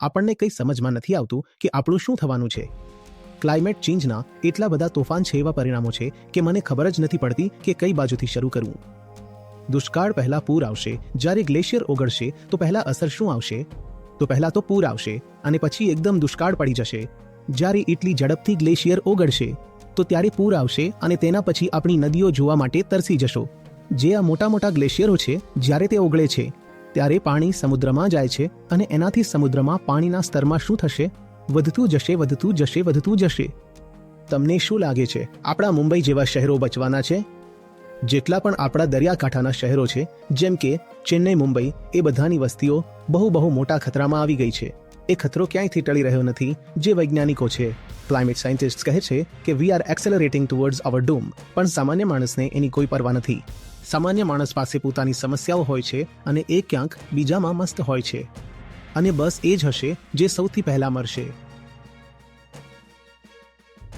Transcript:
આપણને કંઈ સમજમાં નથી આવતું કે આપણું શું થવાનું છે. ક્લાઇમેટ ચેન્જના એટલા બધા તોફાન છે એવા પરિણામો છે કે મને ખબર જ નથી પડતી કે કઈ બાજુથી શરૂ કરવું. દુષ્કાળ પહેલા પૂર આવશે, જ્યારે ગ્લેશિયર ઓગળશે, તો પહેલા અસર શું આવશે? તો પહેલા તો પૂર આવશે, અને પછી એકદમ દુષ્કાળ પડી જશે. જ્યારે એટલી ઝડપથી ગ્લેશિયર ઓગળશે, તો ત્યારે પૂર આવશે અને તેના પછી આપણી નદીઓ જોવા માટે તરસી જશો. જે આ મોટા મોટા ગ્લેશિયરો છે, જ્યારે તે ઓગળે છે ત્યારે પાણી સમુદ્રમાં જાય છે અને એનાથી સમુદ્રમાં પાણીના સ્તરમાં શું થશે? વધતું જશે વધતું જશે વધતું જશે. તમને શું લાગે છે? આપણા મુંબઈ જેવા શહેરો બચવાના છે? જેટલા પણ આપણા દરિયાકાંઠાના શહેરો છે, જેમ કે ચેન્નઈ, મુંબઈ, એ બધાની વસ્તીઓ બહુ બહુ મોટા ખતરામાં આવી ગઈ છે. એ ખતરો ક્યાંયથી ટળી રહ્યો નથી જે વૈજ્ઞાનિકો છે? ક્લાઇમેટ સાયન્ટિસ્ટ કહે છે કે we are accelerating towards our doom પણ સામાન્ય માણસને એની કોઈ પરવા નથી. સામાન્ય માણસ પાસે પોતાની સમસ્યાઓ હોય છે અને એ ક્યાંક બીજામાં મસ્ત હોય છે. અને બસ એ જ હશે જે સૌથી પહેલા મરશે.